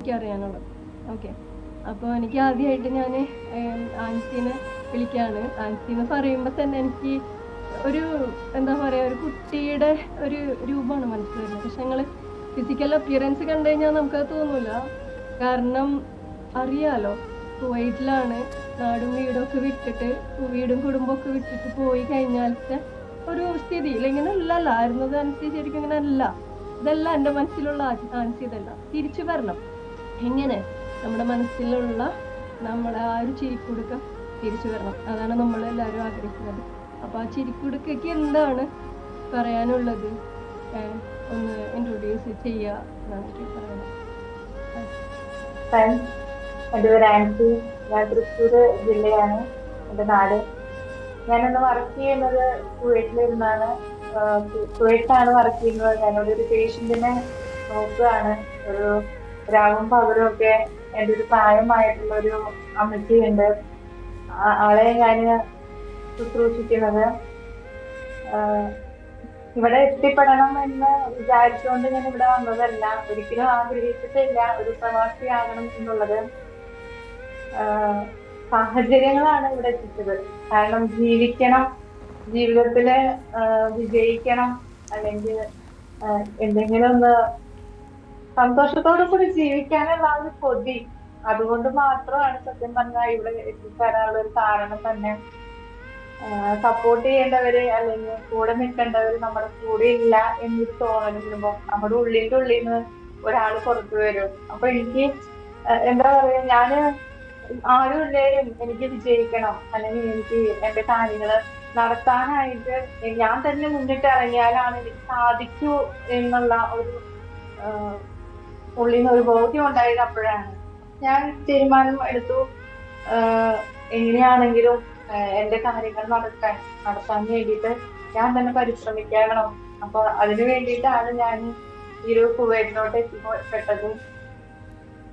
എനിക്ക് അറിയാനുള്ളത്. ഓക്കെ അപ്പോൾ എനിക്ക് ആദ്യമായിട്ട് ഞാൻ ആൻസീനെ വിളിക്കുകയാണ് ആൻസി എന്ന് പറയുമ്പോൾ തന്നെ എനിക്ക് ഒരു എന്താ പറയുക ഒരു കുട്ടിയുടെ ഒരു രൂപമാണ് മനസ്സിൽ വരുന്നത് പക്ഷെ ഞങ്ങൾ ഫിസിക്കൽ അപ്പിയറൻസ് കണ്ടു കഴിഞ്ഞാൽ നമുക്കത് തോന്നൂല. കാരണം അറിയാലോ കുവൈറ്റിലാണ് നാടും വീടും ഒക്കെ വിട്ടിട്ട് വീടും കുടുംബമൊക്കെ വിട്ടിട്ട് പോയി കഴിഞ്ഞാലത്തെ ഒരു സ്ഥിതിയിൽ ഇങ്ങനെ അല്ലല്ല ആയിരുന്നത് അനുസരിച്ച് ശരിക്കും ഇങ്ങനെ അല്ല ഇതല്ല എന്റെ മനസ്സിലുള്ള ആൻസി ഇതല്ല. തിരിച്ചു വരണം. എങ്ങനെ നമ്മുടെ മനസ്സിലുള്ള നമ്മുടെ ആ ഒരു ചിരിക്കുടുക്ക തിരിച്ചു വരണം. അതാണ് നമ്മൾ എല്ലാവരും ആഗ്രഹിക്കുന്നത്. അപ്പൊ ആ ചിരിക്കുടുക്കയ്ക്ക് എന്താണ് പറയാനുള്ളത്? ഒന്ന് ഇൻട്രൊഡ്യൂസ് ചെയ്യുക എന്നാണ് ഞാൻ തൃശ്ശൂർ ജില്ലയാണ്. എന്റെ നാട്. ഞാനിന്ന് വർക്ക് ചെയ്യുന്നത് കുവൈറ്റിലിരുന്നാണ്. കുവൈറ്റിലാണ് വർക്ക് ചെയ്യുന്നത്. ഞാനൊരു പേഷ്യന്റിനെ നോക്കുകയാണ്. ഒരു രാവും പകലും ഒക്കെ എന്റെ ഒരു പ്രായമായിട്ടുള്ള ഒരു അമ്മച്ചിയുണ്ട് ആളെ ഞാൻ ശുശ്രൂഷിക്കുന്നത്. ഇവിടെ എത്തിപ്പെടണം എന്ന് വിചാരിച്ചുകൊണ്ട് ഞാൻ ഇവിടെ വന്നതല്ല. ഒരിക്കലും ആഗ്രഹിച്ചിട്ടില്ല ഒരു പ്രവാസിയാകണം എന്നുള്ളത്. സാഹചര്യങ്ങളാണ് ഇവിടെ എത്തിച്ചത്. കാരണം ജീവിക്കണം ജീവിതത്തിൽ വിജയിക്കണം അല്ലെങ്കിൽ എന്തെങ്കിലും ഒന്ന് സന്തോഷത്തോടു കൂടി ജീവിക്കാനുള്ള ആ ഒരു കൊതി. അതുകൊണ്ട് മാത്രമാണ് സത്യം പറഞ്ഞാൽ ഇവിടെ എത്തിച്ചേരാനുള്ള ഒരു കാരണം തന്നെ. സപ്പോർട്ട് ചെയ്യേണ്ടവര് അല്ലെങ്കിൽ കൂടെ നിൽക്കേണ്ടവര് നമ്മുടെ കൂടെ ഇല്ല എന്നൊരു തോന്നൽ വരുമ്പോ നമ്മുടെ ഉള്ളിന്റെ ഉള്ളിൽ നിന്ന് ഒരാൾ പുറത്തു വരും. അപ്പൊ എനിക്ക് എന്താ പറയാ ഞാൻ ആരും ഇല്ലേലും എനിക്ക് വിജയിക്കണം. അല്ലെങ്കിൽ എനിക്ക് എന്റെ കാര്യങ്ങൾ നടത്താനായിട്ട് ഞാൻ തന്നെ മുന്നിട്ട് ഇറങ്ങിയാലാണ് എനിക്ക് സാധിക്കൂ എന്നുള്ള ഒരു ഉള്ളിൽ നിന്ന് ഒരു ബോധ്യം ഉണ്ടായത് അപ്പോഴാണ് ഞാൻ തീരുമാനം എടുത്തു. എങ്ങനെയാണെങ്കിലും എന്റെ കാര്യങ്ങൾ നടക്കാൻ നടത്താൻ വേണ്ടിയിട്ട് ഞാൻ തന്നെ പരിശ്രമിക്കണം അപ്പൊ അതിനു വേണ്ടിയിട്ടാണ് ഞാൻ ഈ ഒരു കുവൈറ്റിലോട്ട് എത്തിപ്പെട്ടത്.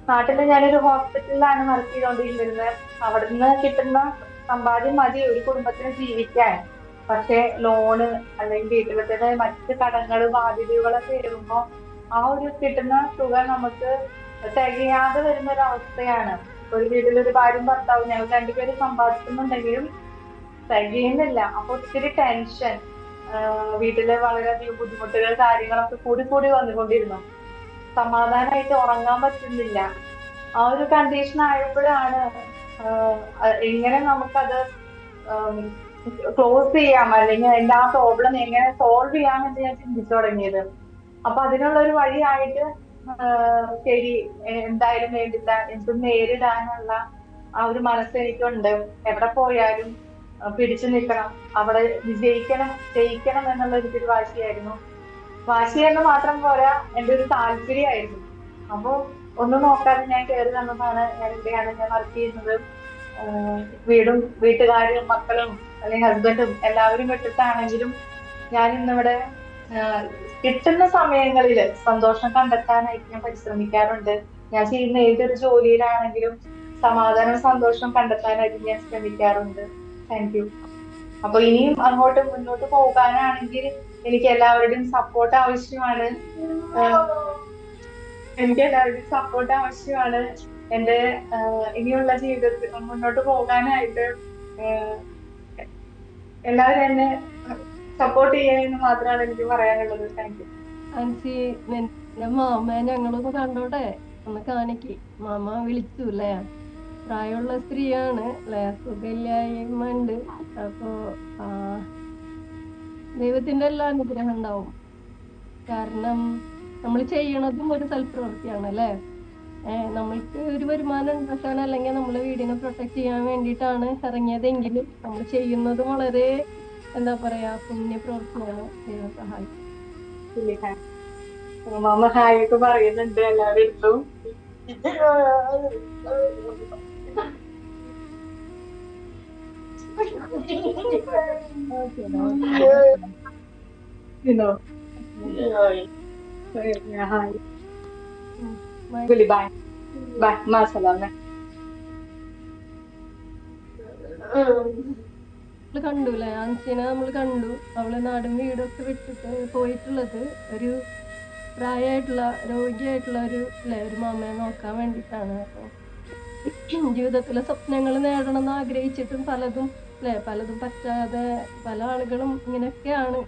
നാട്ടിൽ ഞാനൊരു ഹോസ്പിറ്റലിലാണ് വർക്ക് ചെയ്തുകൊണ്ടിരുന്നത്. അവിടുന്ന് കിട്ടുന്ന സമ്പാദ്യം മതി ഒരു കുടുംബത്തിന് ജീവിക്കാൻ. പക്ഷെ ലോണ് അല്ലെങ്കിൽ വീട്ടിലത്തെ മറ്റ് കടങ്ങൾ ബാധ്യതകളൊക്കെ വരുമ്പോ ആ ഒരു കിട്ടുന്ന തുക നമുക്ക് തികയാതെ വരുന്ന ഒരു അവസ്ഥയാണ്. ഒരു വീട്ടിലൊരു ഭാര്യയും ഭർത്താവും ഞങ്ങൾ രണ്ടുപേരും സമ്പാദിക്കുന്നുണ്ടെങ്കിലും തികയുന്നില്ല. അപ്പൊ ഒത്തിരി ടെൻഷൻ വീട്ടിൽ വളരെയധികം ബുദ്ധിമുട്ടുകൾ കാര്യങ്ങളൊക്കെ കൂടി കൂടി വന്നുകൊണ്ടിരുന്നു. സമാധാനമായിട്ട് ഉറങ്ങാൻ പറ്റുന്നില്ല. ആ ഒരു കണ്ടീഷൻ ആയപ്പോഴാണ് എങ്ങനെ നമുക്കത് ക്ലോസ് ചെയ്യാം? അല്ലെങ്കിൽ അതിന്റെ ആ പ്രോബ്ലം എങ്ങനെ സോൾവ് ചെയ്യാം എന്ന് ഞാൻ ചിന്തിച്ചു തുടങ്ങിയത്. അപ്പൊ അതിനുള്ള ഒരു വഴിയായിട്ട് ശരി എന്തായാലും വേണ്ടില്ല എന്തും നേരിടാനുള്ള ആ ഒരു മനസ്സ് എനിക്കുണ്ട്. എവിടെ പോയാലും പിടിച്ചു നിൽക്കണം. അവിടെ വിജയിക്കണം ജയിക്കണം എന്നുള്ള ഒരു വാശിയായിരുന്നു വാശി എന്ന് മാത്രം പോരാ എന്റെ ഒരു താല്പര്യമായിരുന്നു. അപ്പൊ ഒന്നും നോക്കാതെ ഞാൻ കയറി വന്നതാണ് ഞാൻ ഇവിടെയാണ് ഞാൻ വർക്ക് ചെയ്യുന്നത്. വീടും വീട്ടുകാരും മക്കളും അല്ലെങ്കിൽ ഹസ്ബൻഡും എല്ലാവരും വിട്ടിട്ടാണെങ്കിലും ഞാൻ ഇന്നിവിടെ കിട്ടുന്ന സമയങ്ങളിൽ സന്തോഷം കണ്ടെത്താനായിട്ട് ഞാൻ പരിശ്രമിക്കാറുണ്ട്. ഞാൻ ചെയ്യുന്ന ഏതൊരു ജോലിയിലാണെങ്കിലും സമാധാനം സന്തോഷം കണ്ടെത്താനായിട്ട് ഞാൻ ശ്രമിക്കാറുണ്ട്. താങ്ക് യു അപ്പൊ ഇനിയും അങ്ങോട്ട് മുന്നോട്ട് പോകാനാണെങ്കിൽ എനിക്ക് എല്ലാവരുടെയും സപ്പോർട്ട് ആവശ്യമാണ്. എനിക്ക് എല്ലാവരുടെയും സപ്പോർട്ട് ആവശ്യമാണ്. എന്റെ ഇനിയുള്ള ജീവിതത്തിൽ മുന്നോട്ട് പോകാനായിട്ട് എല്ലാവരും എന്നെ സപ്പോർട്ട് ചെയ്യാമെന്ന് മാത്രമാണ് എനിക്ക് പറയാനുള്ളത്. താങ്ക് യു ആൻസി നിന്റെ മാമ ഞങ്ങളൊന്ന് കണ്ടോട്ടെ? ഒന്ന് കാണിക്ക്. മാമ വിളിച്ചു അല്ലേ പ്രായമുള്ള സ്ത്രീയാണ്. അല്ലേ സുഖമില്ലായ്മ ഉണ്ട് അപ്പോ ദൈവത്തിന്റെ എല്ലാ അനുഗ്രഹം ഉണ്ടാവും. കാരണം നമ്മൾ ചെയ്യണതും ഒരു സൽപ്രവൃത്തിയാണ് അല്ലേ നമ്മൾക്ക് ഒരു വരുമാനം ഉണ്ടാക്കാൻ അല്ലെങ്കിൽ നമ്മളെ വീടിനെ പ്രൊട്ടക്ട് ചെയ്യാൻ വേണ്ടിയിട്ടാണ് ഇറങ്ങിയതെങ്കിലും നമ്മൾ ചെയ്യുന്നത് വളരെ എന്താ പറയാ പുണ്യപ്രവൃത്തിയാണ് ദൈവം സഹായിക്കും. മാമ ഹായ് ഒക്കെ പറയുന്നുണ്ട് എല്ലാവരും എടുത്തും ഇന്നോ ഹായ്. ഗുലി ബൈ. നമ്മൾ കണ്ടു അല്ലേ ആൻസിനെ നമ്മൾ കണ്ടു. അവളെ നാടും വീടൊക്കെ വിട്ടിട്ട് പോയിട്ടുള്ളത് ഒരു പ്രായമായിട്ടുള്ള രോഗിയായിട്ടുള്ള ഒരു അല്ലേ ഒരു മാമയെ നോക്കാൻ വേണ്ടിയിട്ടാണ്. അപ്പോൾ ജീവിതത്തിലെ സ്വപ്നങ്ങൾ നേടണം എന്ന് ആഗ്രഹിച്ചിട്ടും പലതും അല്ലേ പലതും പറ്റാതെ പല ആളുകളും ഇങ്ങനെയൊക്കെയാണ്.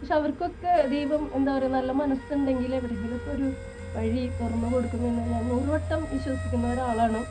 പക്ഷെ അവർക്കൊക്കെ ദൈവം എന്താ പറയുക നല്ല മനസ്സുണ്ടെങ്കിൽ എവിടെയെങ്കിലുമൊക്കെ ഒരു വഴി തുറന്നു കൊടുക്കുമെന്ന് ഞാൻ നൂറുവട്ടം വിശ്വസിക്കുന്ന ഒരാളാണ്.